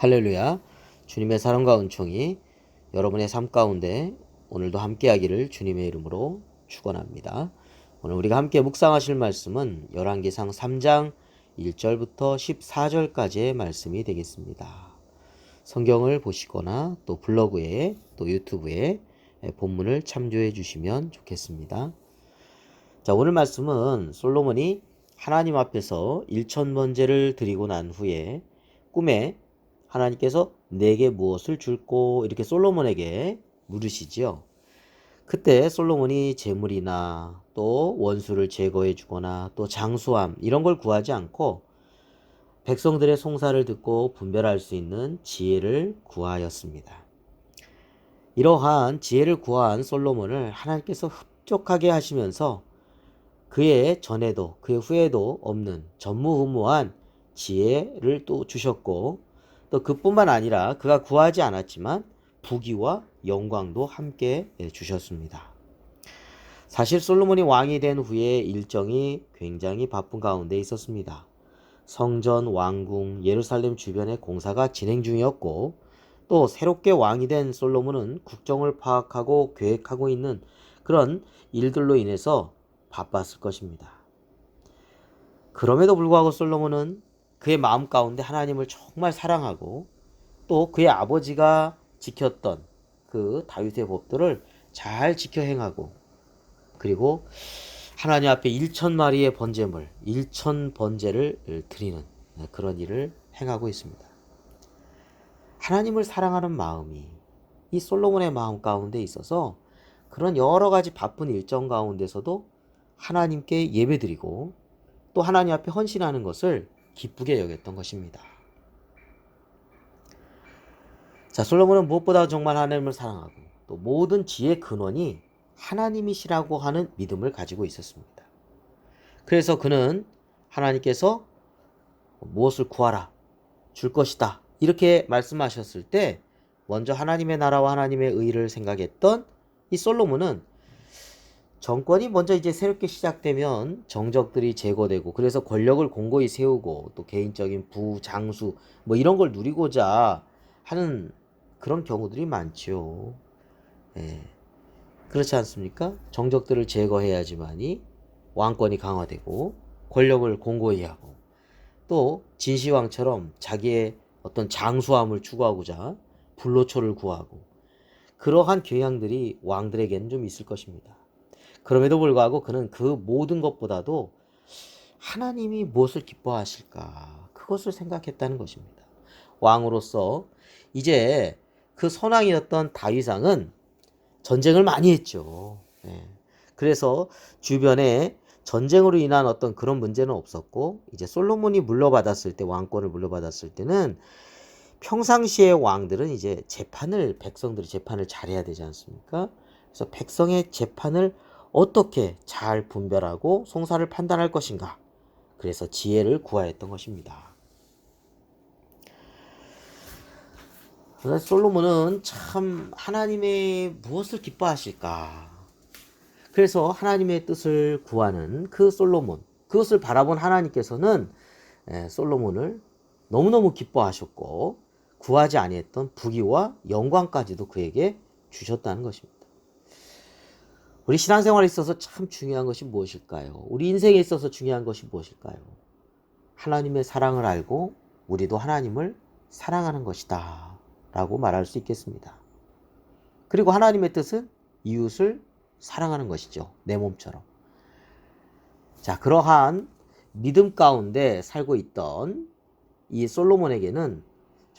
할렐루야. 주님의 사랑과 은총이 여러분의 삶 가운데 오늘도 함께하기를 주님의 이름으로 축원합니다. 오늘 우리가 함께 묵상하실 말씀은 열왕기상 3장 1절부터 14절까지의 말씀이 되겠습니다. 성경을 보시거나 또 블로그에 또 유튜브에 본문을 참조해 주시면 좋겠습니다. 자, 오늘 말씀은 솔로몬이 하나님 앞에서 일천 번제를 드리고 난 후에 꿈에 하나님께서 내게 무엇을 줄고 이렇게 솔로몬에게 물으시지요. 그때 솔로몬이 재물이나 또 원수를 제거해 주거나 또 장수함 이런 걸 구하지 않고 백성들의 송사를 듣고 분별할 수 있는 지혜를 구하였습니다. 이러한 지혜를 구한 솔로몬을 하나님께서 흡족하게 하시면서 그의 전에도 그의 후에도 없는 전무후무한 지혜를 또 주셨고 또 그뿐만 아니라 그가 구하지 않았지만 부귀와 영광도 함께 주셨습니다. 사실 솔로몬이 왕이 된 후에 일정이 굉장히 바쁜 가운데 있었습니다. 성전, 왕궁, 예루살렘 주변의 공사가 진행 중이었고 또 새롭게 왕이 된 솔로몬은 국정을 파악하고 계획하고 있는 그런 일들로 인해서 바빴을 것입니다. 그럼에도 불구하고 솔로몬은 그의 마음 가운데 하나님을 정말 사랑하고 또 그의 아버지가 지켰던 그 다윗의 법들을 잘 지켜 행하고 그리고 하나님 앞에 1천 마리의 번제물, 1천 번제를 드리는 그런 일을 행하고 있습니다. 하나님을 사랑하는 마음이 이 솔로몬의 마음 가운데 있어서 그런 여러 가지 바쁜 일정 가운데서도 하나님께 예배드리고 또 하나님 앞에 헌신하는 것을 기쁘게 여겼던 것입니다. 자, 솔로몬은 무엇보다 정말 하나님을 사랑하고 또 모든 지혜의 근원이 하나님이시라고 하는 믿음을 가지고 있었습니다. 그래서 그는 하나님께서 무엇을 구하라 줄 것이다 이렇게 말씀하셨을 때 먼저 하나님의 나라와 하나님의 의를 생각했던 이 솔로몬은 정권이 먼저 이제 새롭게 시작되면 정적들이 제거되고 그래서 권력을 공고히 세우고 또 개인적인 부, 장수 뭐 이런 걸 누리고자 하는 그런 경우들이 많죠. 예. 그렇지 않습니까? 정적들을 제거해야지만이 왕권이 강화되고 권력을 공고히 하고 또 진시황처럼 자기의 어떤 장수함을 추구하고자 불로초를 구하고 그러한 교양들이 왕들에게는 좀 있을 것입니다. 그럼에도 불구하고 그는 그 모든 것보다도 하나님이 무엇을 기뻐하실까 그것을 생각했다는 것입니다. 왕으로서 이제 그 선왕이었던 다윗왕은 전쟁을 많이 했죠. 네. 그래서 주변에 전쟁으로 인한 어떤 그런 문제는 없었고 이제 솔로몬이 물려받았을 때 왕권을 물려받았을 때는 평상시의 왕들은 이제 재판을 백성들이 재판을 잘해야 되지 않습니까? 그래서 백성의 재판을 어떻게 잘 분별하고 송사를 판단할 것인가. 그래서 지혜를 구하였던 것입니다. 솔로몬은 참 하나님의 무엇을 기뻐하실까? 그래서 하나님의 뜻을 구하는 그 솔로몬, 그것을 바라본 하나님께서는 솔로몬을 너무너무 기뻐하셨고 구하지 아니했던 부귀와 영광까지도 그에게 주셨다는 것입니다. 우리 신앙생활에 있어서 참 중요한 것이 무엇일까요? 우리 인생에 있어서 중요한 것이 무엇일까요? 하나님의 사랑을 알고 우리도 하나님을 사랑하는 것이다. 라고 말할 수 있겠습니다. 그리고 하나님의 뜻은 이웃을 사랑하는 것이죠. 내 몸처럼. 자, 그러한 믿음 가운데 살고 있던 이 솔로몬에게는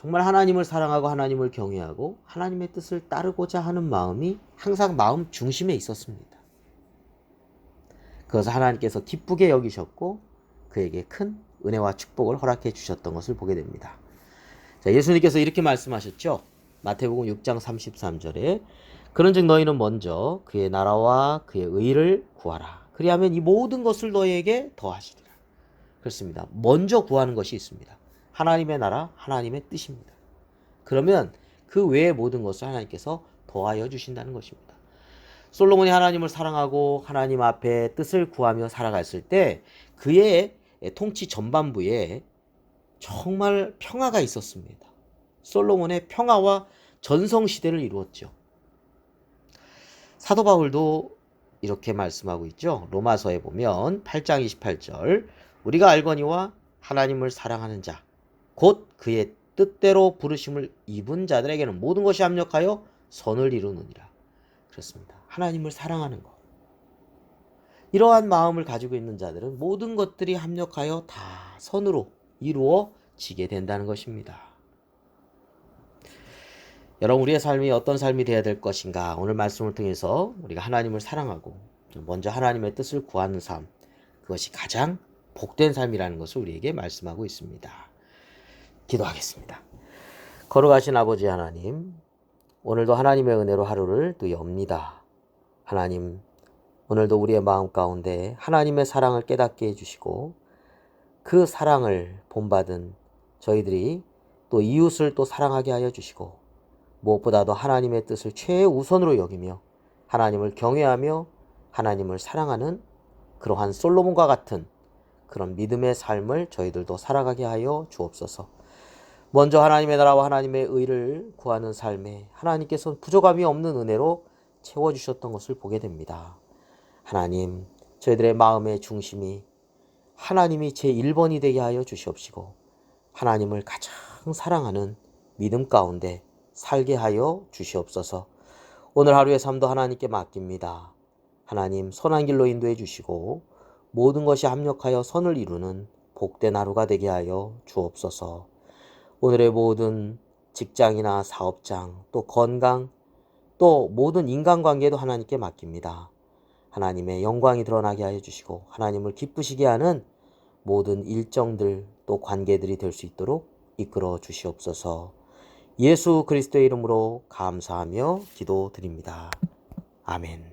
정말 하나님을 사랑하고 하나님을 경외하고 하나님의 뜻을 따르고자 하는 마음이 항상 마음 중심에 있었습니다. 그것을 하나님께서 기쁘게 여기셨고 그에게 큰 은혜와 축복을 허락해 주셨던 것을 보게 됩니다. 자, 예수님께서 이렇게 말씀하셨죠. 마태복음 6장 33절에 그런즉 너희는 먼저 그의 나라와 그의 의를 구하라. 그리하면 이 모든 것을 너희에게 더하시리라. 그렇습니다. 먼저 구하는 것이 있습니다. 하나님의 나라, 하나님의 뜻입니다. 그러면 그 외의 모든 것을 하나님께서 더하여 주신다는 것입니다. 솔로몬이 하나님을 사랑하고 하나님 앞에 뜻을 구하며 살아갔을 때 그의 통치 전반부에 정말 평화가 있었습니다. 솔로몬의 평화와 전성 시대를 이루었죠. 사도 바울도 이렇게 말씀하고 있죠. 로마서에 보면 8장 28절 우리가 알거니와 하나님을 사랑하는 자 곧 그의 뜻대로 부르심을 입은 자들에게는 모든 것이 합력하여 선을 이루느니라. 그렇습니다. 하나님을 사랑하는 것. 이러한 마음을 가지고 있는 자들은 모든 것들이 합력하여 다 선으로 이루어지게 된다는 것입니다. 여러분 우리의 삶이 어떤 삶이 되어야 될 것인가 오늘 말씀을 통해서 우리가 하나님을 사랑하고 먼저 하나님의 뜻을 구하는 삶 그것이 가장 복된 삶이라는 것을 우리에게 말씀하고 있습니다. 기도하겠습니다. 걸어가신 아버지 하나님 오늘도 하나님의 은혜로 하루를 또 엽니다. 하나님 오늘도 우리의 마음 가운데 하나님의 사랑을 깨닫게 해주시고 그 사랑을 본받은 저희들이 또 이웃을 또 사랑하게 하여 주시고 무엇보다도 하나님의 뜻을 최우선으로 여기며 하나님을 경외하며 하나님을 사랑하는 그러한 솔로몬과 같은 그런 믿음의 삶을 저희들도 살아가게 하여 주옵소서. 먼저 하나님의 나라와 하나님의 의를 구하는 삶에 하나님께서 부족함이 없는 은혜로 채워주셨던 것을 보게 됩니다. 하나님, 저희들의 마음의 중심이 하나님이 제 1번이 되게 하여 주시옵시고 하나님을 가장 사랑하는 믿음 가운데 살게 하여 주시옵소서. 오늘 하루의 삶도 하나님께 맡깁니다. 하나님 선한 길로 인도해 주시고 모든 것이 합력하여 선을 이루는 복된 하루가 되게 하여 주옵소서. 오늘의 모든 직장이나 사업장 또 건강 또 모든 인간관계도 하나님께 맡깁니다. 하나님의 영광이 드러나게 하여 주시고 하나님을 기쁘시게 하는 모든 일정들 또 관계들이 될 수 있도록 이끌어 주시옵소서. 예수 그리스도의 이름으로 감사하며 기도드립니다. 아멘.